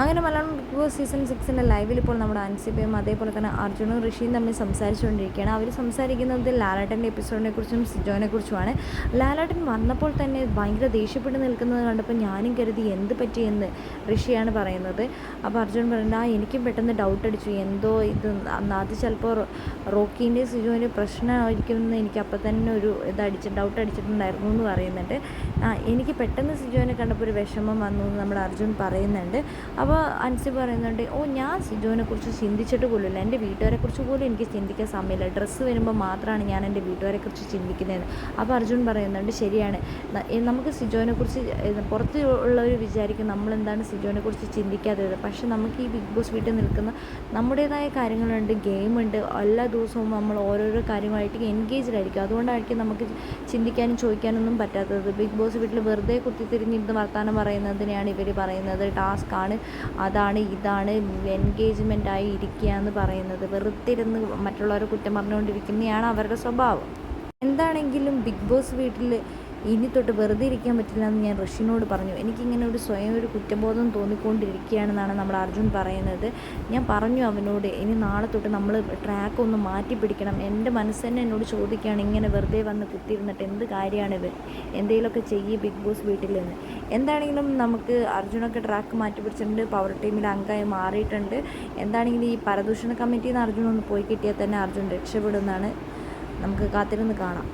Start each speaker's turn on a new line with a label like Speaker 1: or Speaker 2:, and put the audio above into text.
Speaker 1: അങ്ങനെ Malayalam big Boss season സിക്സിന്റെ ലൈവിൽ ഇപ്പോൾ നമ്മുടെ അൻസിബയും അതേപോലെ തന്നെ അർജുനും ഋഷിയും തമ്മിൽ സംസാരിച്ചുകൊണ്ടിരിക്കുകയാണ്. അവർ സംസാരിക്കുന്നത് ലാലാട്ടന്റെ എപ്പിസോഡിനെ കുറിച്ചും സിജോനെ കുറിച്ചുമാണ്. ലാലാട്ടൻ വന്നപ്പോൾ തന്നെ ഭയങ്കര ദേഷ്യപ്പെട്ട് നിൽക്കുന്നത് കണ്ടപ്പോൾ ഞാനും കരുതി എന്ത് പറ്റിയെന്ന് ഋഷിയാണ് പറയുന്നത്. അപ്പോൾ അർജുൻ പറയുന്നത് ആ എനിക്കും പെട്ടെന്ന് ഡൗട്ട് അടിച്ചു. എന്തോ ഇത്? അത് ചിലപ്പോൾ റോക്കീന്റെ സിജോന്റെ പ്രശ്നമായിരിക്കുമെന്ന് എനിക്ക് അപ്പോൾ തന്നെ ഒരു ഇത് അടിച്ച് ഡൗട്ട് അടിച്ചിട്ടുണ്ടായിരുന്നു എന്ന് പറയുന്നുണ്ട്. എനിക്ക് പെട്ടെന്ന് സിജോനെ കണ്ടപ്പോൾ ഒരു വിഷമം വന്നു എന്ന് നമ്മുടെ അർജുൻ പറയുന്നുണ്ട്. അപ്പോൾ അൻസി പറയുന്നുണ്ട് ഓ ഞാൻ സിജുവിനെ കുറിച്ച് ചിന്തിച്ചിട്ട് പോലുമില്ല. എന്റെ വീട്ടുകാരെ കുറിച്ച് പോലും എനിക്ക് ചിന്തിക്കാൻ സമയമില്ല. ഡ്രസ്സ് വരുമ്പോൾ മാത്രമാണ് ഞാൻ എന്റെ വീട്ടുകാരെ കുറിച്ച് ചിന്തിക്കുന്നത് അപ്പോൾ അർജുൻ പറയുന്നുണ്ട് ശരിയാണ്. നമുക്ക് സിജോനെ കുറിച്ച് പുറത്ത് ഉള്ളവർ വിചാരിക്കും നമ്മളെന്താണ് സിജോനെ കുറിച്ച് ചിന്തിക്കാത്തത്. പക്ഷേ നമുക്ക് ഈ ബിഗ് ബോസ് വീട്ടിൽ നിൽക്കുന്ന നമ്മുടേതായ കാര്യങ്ങളുണ്ട് ഗെയിമുണ്ട്. എല്ലാ ദിവസവും നമ്മൾ ഓരോരോ കാര്യങ്ങളായിട്ട് എൻഗേജ്ഡ് ആയിരിക്കും അതുകൊണ്ടായിരിക്കും നമുക്ക് ചിന്തിക്കാനും ചോദിക്കാനൊന്നും പറ്റാത്തത്. ബിഗ് ബോസ് വീട്ടിൽ വെറുതെ കുത്തിത്തിരിഞ്ഞിരുന്ന് വർത്തമാനം പറയുന്നതിനെയാണ് ഇവർ പറയുന്നത്. ടാസ്ക്കാണ് അതാണ് ഇതാണ് എൻഗേജ്മെന്റ് ആയി ഇരിക്കുക എന്ന് പറയുന്നത്. വെറുതെ ഇരുന്ന് മറ്റുള്ളവരെ കുറ്റം പറഞ്ഞുകൊണ്ടിരിക്കുന്നതാണ് അവരുടെ സ്വഭാവം. എന്താണെങ്കിലും ബിഗ് ബോസ് വീട്ടിൽ ഇനി തൊട്ട് വെറുതെ ഇരിക്കാൻ പറ്റില്ല എന്ന് ഞാൻ ഋഷിനോട് പറഞ്ഞു. എനിക്കിങ്ങനെ ഒരു സ്വയം ഒരു കുറ്റബോധം തോന്നിക്കൊണ്ടിരിക്കുകയാണെന്നാണ് നമ്മൾ അർജുൻ പറയുന്നത്. ഞാൻ പറഞ്ഞു അവനോട് ഇനി നാളെ തൊട്ട് നമ്മൾ ട്രാക്ക് ഒന്ന് മാറ്റി പിടിക്കണം. എന്റെ മനസ്സ് തന്നെ എന്നോട് ചോദിക്കുകയാണ് ഇങ്ങനെ വെറുതെ വന്ന് കുത്തിയിരുന്നിട്ട് എന്ത് കാര്യമാണ് ഇവർ എന്തെങ്കിലുമൊക്കെ ചെയ്യ് ബിഗ് ബോസ് വീട്ടിൽ നിന്ന് എന്താണെങ്കിലും നമുക്ക് അർജുനൊക്കെ ട്രാക്ക് മാറ്റി പിടിച്ചിട്ടുണ്ട് പവർ ടീമിൽ അംഗമായി മാറിയിട്ടുണ്ട്. എന്താണെങ്കിലും ഈ പരദൂഷണ കമ്മിറ്റിയിൽ നിന്ന് അർജുൻ ഒന്ന് പോയി കിട്ടിയാൽ തന്നെ അർജുൻ രക്ഷപ്പെടുമെന്നാണ് നമുക്ക് കാത്തിരുന്ന് കാണാം.